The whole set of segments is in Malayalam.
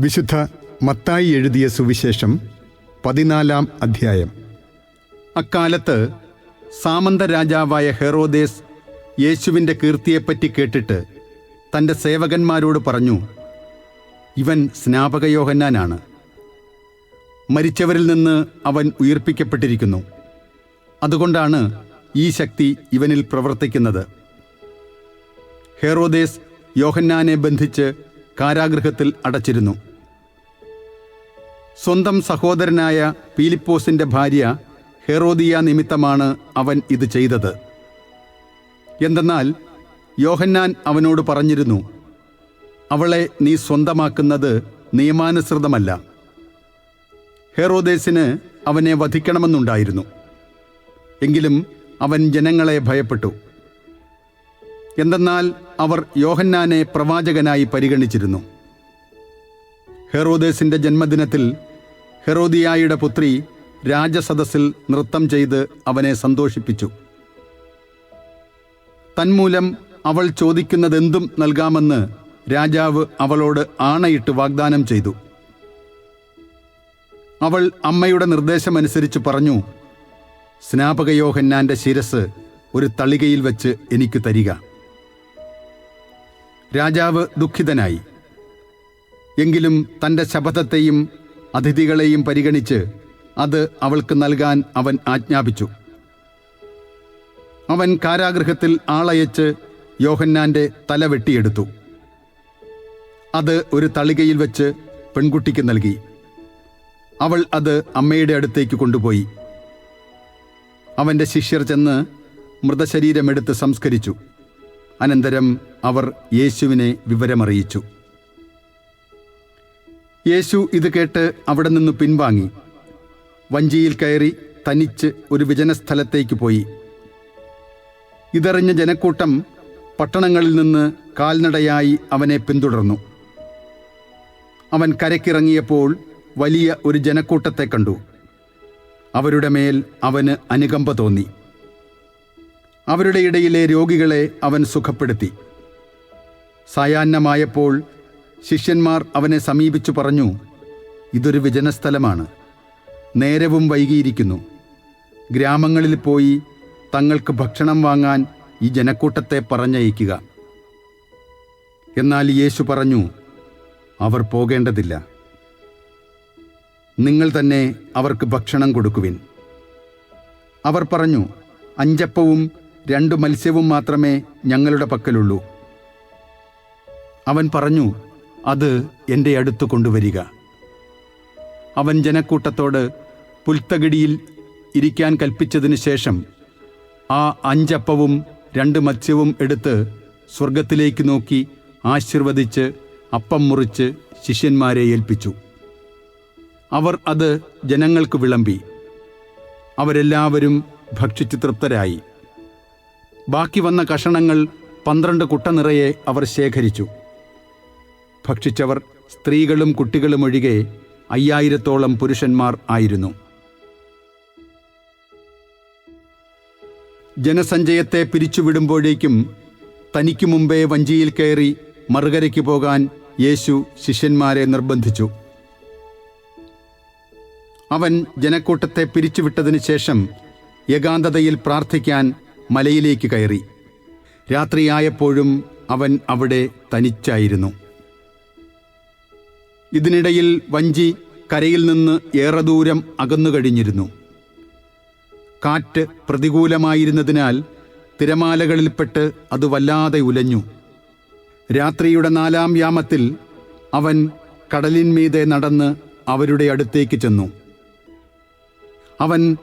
വിശുദ്ധ മത്തായി എഴുതിയ സുവിശേഷം പതിനാലാം അധ്യായം. അക്കാലത്ത് സാമന്ത രാജാവായ ഹെറോദേസ് യേശുവിന്റെ കീർത്തിയെപ്പറ്റി കേട്ടിട്ട് തന്റെ സേവകന്മാരോട് പറഞ്ഞു ഇവൻ സ്നാപകയോഹന്നാനാണ് മരിച്ചവരിൽ നിന്ന് അവൻ ഉയർപ്പിക്കപ്പെട്ടിരിക്കുന്നു. അതുകൊണ്ടാണ് ഈ ശക്തി ഇവനിൽ പ്രവർത്തിക്കുന്നത്. ഹെറോദേസ് യോഹന്നാനെ ബന്ധിച്ച് കാരാഗൃഹത്തിൽ അടച്ചിരുന്നു. സ്വന്തം സഹോദരനായ പീലിപ്പോസിന്റെ ഭാര്യ ഹെറോദിയ നിമിത്തമാണ് അവൻ ഇത് ചെയ്തത്. എന്തെന്നാൽ യോഹന്നാൻ അവനോട് പറഞ്ഞിരുന്നു അവളെ നീ സ്വന്തമാക്കുന്നത് നിയമാനുസൃതമല്ല. ഹെറോദേസിന് അവനെ വധിക്കണമെന്നുണ്ടായിരുന്നു. എങ്കിലും അവൻ ജനങ്ങളെ ഭയപ്പെട്ടു. എന്തെന്നാൽ അവർ യോഹന്നാനെ പ്രവാചകനായി പരിഗണിച്ചിരുന്നു. ഹെറോദേസിന്റെ ജന്മദിനത്തിൽ ഹെറോദിയായുടെ പുത്രി രാജസദസ്സിൽ നൃത്തം ചെയ്ത് അവനെ സന്തോഷിപ്പിച്ചു. തന്മൂലം അവൾ ചോദിക്കുന്നതെന്തും നൽകാമെന്ന് രാജാവ് അവളോട് ആണയിട്ട് വാഗ്ദാനം ചെയ്തു. അവൾ അമ്മയുടെ നിർദ്ദേശമനുസരിച്ച് പറഞ്ഞു സ്നാപക യോഹന്നാന്റെ ശിരസ് ഒരു തളികയിൽ വെച്ച് എനിക്ക് തരിക. രാജാവ് ദുഃഖിതനായി. എങ്കിലും തന്റെ ശപഥത്തെയും അതിഥികളെയും പരിഗണിച്ച് അത് അവൾക്ക് നൽകാൻ അവൻ ആജ്ഞാപിച്ചു. അവൻ കാരാഗൃഹത്തിൽ ആളയച്ച് യോഹന്നാന്റെ തല വെട്ടിയെടുത്തു. അത് ഒരു തളികയിൽ വെച്ച് പെൺകുട്ടിക്ക് നൽകി. അവൾ അത് അമ്മയുടെ അടുത്തേക്ക് കൊണ്ടുപോയി. അവന്റെ ശിഷ്യർ ചെന്ന് മൃതശരീരമെടുത്ത് സംസ്കരിച്ചു. അനന്തരം അവർ യേശുവിനെ വിവരമറിയിച്ചു. യേശു ഇത് കേട്ട് അവിടെ നിന്ന് പിൻവാങ്ങി. വഞ്ചിയിൽ കയറി തനിച്ച് ഒരു വിജനസ്ഥലത്തേക്ക് പോയി. ഇതറിഞ്ഞ ജനക്കൂട്ടം പട്ടണങ്ങളിൽ നിന്ന് കാൽനടയായി അവനെ പിന്തുടർന്നു. അവൻ കരക്കിറങ്ങിയപ്പോൾ വലിയ ഒരു ജനക്കൂട്ടത്തെ കണ്ടു. അവരുടെ മേൽ അവന് അനുകമ്പ തോന്നി. അവരുടെ ഇടയിലെ രോഗികളെ അവൻ സുഖപ്പെടുത്തി. സായാഹ്നമായപ്പോൾ ശിഷ്യന്മാർ അവനെ സമീപിച്ചു പറഞ്ഞു ഇതൊരു വിജനസ്ഥലമാണ്. നേരവും വൈകിയിരിക്കുന്നു. ഗ്രാമങ്ങളിൽ പോയി തങ്ങൾക്ക് ഭക്ഷണം വാങ്ങാൻ ഈ ജനക്കൂട്ടത്തെ പറഞ്ഞയക്കുക. എന്നാൽ യേശു പറഞ്ഞു അവർ പോകേണ്ടതില്ല. നിങ്ങൾ തന്നെ അവർക്ക് ഭക്ഷണം കൊടുക്കുവിൻ. അവർ പറഞ്ഞു അഞ്ചപ്പവും രണ്ടു മത്സ്യവും മാത്രമേ ഞങ്ങളുടെ പക്കലുള്ളൂ. അവൻ പറഞ്ഞു അത് എന്റെ അടുത്ത് കൊണ്ടുവരിക. അവൻ ജനക്കൂട്ടത്തോട് പുൽത്തകിടിയിൽ ഇരിക്കാൻ കൽപ്പിച്ചതിന് ശേഷം ആ അഞ്ചപ്പവും രണ്ട് മത്സ്യവും എടുത്ത് സ്വർഗത്തിലേക്ക് നോക്കി ആശീർവദിച്ച് അപ്പം മുറിച്ച് ശിഷ്യന്മാരെ ഏൽപ്പിച്ചു. അവർ അത് ജനങ്ങൾക്ക് വിളമ്പി. അവരെല്ലാവരും ഭക്ഷിച്ചു തൃപ്തരായി. ബാക്കി വന്ന കഷണങ്ങൾ പന്ത്രണ്ട് കുട്ട നിറയെ അവർ ശേഖരിച്ചു. ഭക്ഷിച്ചവർ സ്ത്രീകളും കുട്ടികളും ഒഴികെ അയ്യായിരത്തോളം പുരുഷന്മാർ ആയിരുന്നു. ജനസഞ്ചയത്തെ പിരിച്ചുവിടുമ്പോഴേക്കും തനിക്കു മുമ്പേ വഞ്ചിയിൽ കയറി മറുകരയ്ക്ക് പോകാൻ യേശു ശിഷ്യന്മാരെ നിർബന്ധിച്ചു. അവൻ ജനക്കൂട്ടത്തെ പിരിച്ചുവിട്ടതിനു ശേഷം ഏകാന്തതയിൽ പ്രാർത്ഥിക്കാൻ മലയിലേക്ക് കയറി. രാത്രിയായപ്പോഴും അവൻ അവിടെ തനിച്ചായിരുന്നു. ഇതിനിടയിൽ വഞ്ചി കരയിൽ നിന്ന് ഏറെ ദൂരം അകന്നു കഴിഞ്ഞിരുന്നു. കാറ്റ് പ്രതികൂലമായിരുന്നതിനാൽ തിരമാലകളിൽപ്പെട്ട് അത് വല്ലാതെ ഉലഞ്ഞു. രാത്രിയുടെ നാലാം യാമത്തിൽ അവൻ കടലിന്മീതെ നടന്ന് അവരുടെ അടുത്തേക്ക് ചെന്നു. അവൻ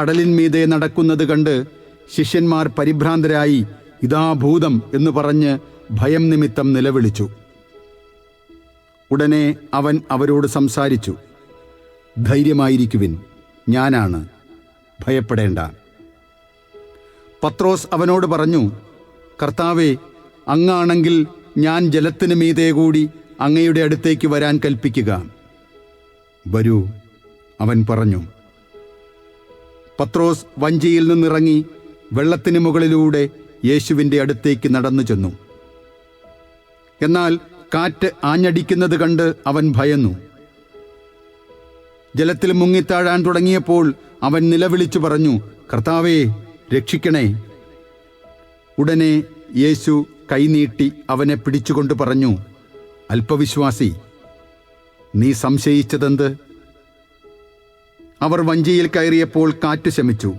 കടലിന്മീതെ നടക്കുന്നത് കണ്ട് ശിഷ്യന്മാർ പരിഭ്രാന്തരായി ഇതാ ഭൂതം എന്ന് പറഞ്ഞ് ഭയം നിമിത്തം നിലവിളിച്ചു. ഉടനെ അവൻ അവരോട് സംസാരിച്ചു ധൈര്യമായിരിക്കുവിൻ ഞാനാണ് ഭയപ്പെടേണ്ട. പത്രോസ് അവനോട് പറഞ്ഞു കർത്താവെ അങ്ങാണെങ്കിൽ ഞാൻ ജലത്തിന് മീതെ കൂടി അങ്ങയുടെ അടുത്തേക്ക് വരാൻ കൽപ്പിക്കുക. വരൂ അവൻ പറഞ്ഞു. പത്രോസ് വഞ്ചിയിൽ നിന്നിറങ്ങി വെള്ളത്തിന് മുകളിലൂടെ യേശുവിന്റെ അടുത്തേക്ക് നടന്നു ചെന്നു എന്നാൽ കാറ്റ് ആഞ്ഞടിക്കുന്നത് കണ്ട് അവൻ ഭയന്നു. ജലത്തിൽ മുങ്ങിത്താഴാൻ തുടങ്ങിയപ്പോൾ അവൻ നിലവിളിച്ചു പറഞ്ഞു കർത്താവേ രക്ഷിക്കണേ. ഉടനെ യേശു കൈനീട്ടി അവനെ പിടിച്ചുകൊണ്ട് പറഞ്ഞു അല്പവിശ്വാസി നീ സംശയിച്ചതെന്ത്? അവർ വഞ്ചിയിൽ കയറിയപ്പോൾ കാറ്റ് ശമിച്ചു.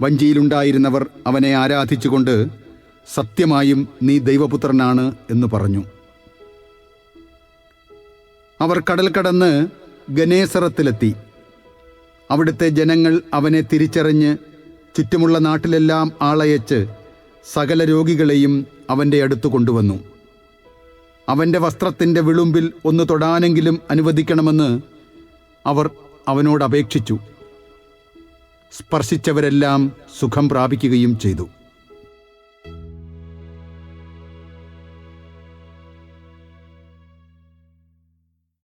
വഞ്ചിയിലുണ്ടായിരുന്നവർ അവനെ ആരാധിച്ചുകൊണ്ട് സത്യമായും നീ ദൈവപുത്രനാണ് എന്ന് പറഞ്ഞു. അവർ കടൽ കടന്ന് ഗനേസറത്തിലെത്തി. അവിടുത്തെ ജനങ്ങൾ അവനെ തിരിച്ചറിഞ്ഞ് ചുറ്റുമുള്ള നാട്ടിലെല്ലാം ആളയച്ച് സകല രോഗികളെയും അവന്റെ അടുത്ത് കൊണ്ടുവന്നു. അവന്റെ വസ്ത്രത്തിന്റെ വിളുമ്പിൽ ഒന്ന് തൊടാനെങ്കിലും അനുവദിക്കണമെന്ന് അവർ അവനോട് അപേക്ഷിച്ചു. സ്പർശിച്ചവരെല്ലാം സുഖം പ്രാപിക്കുകയും ചെയ്തു.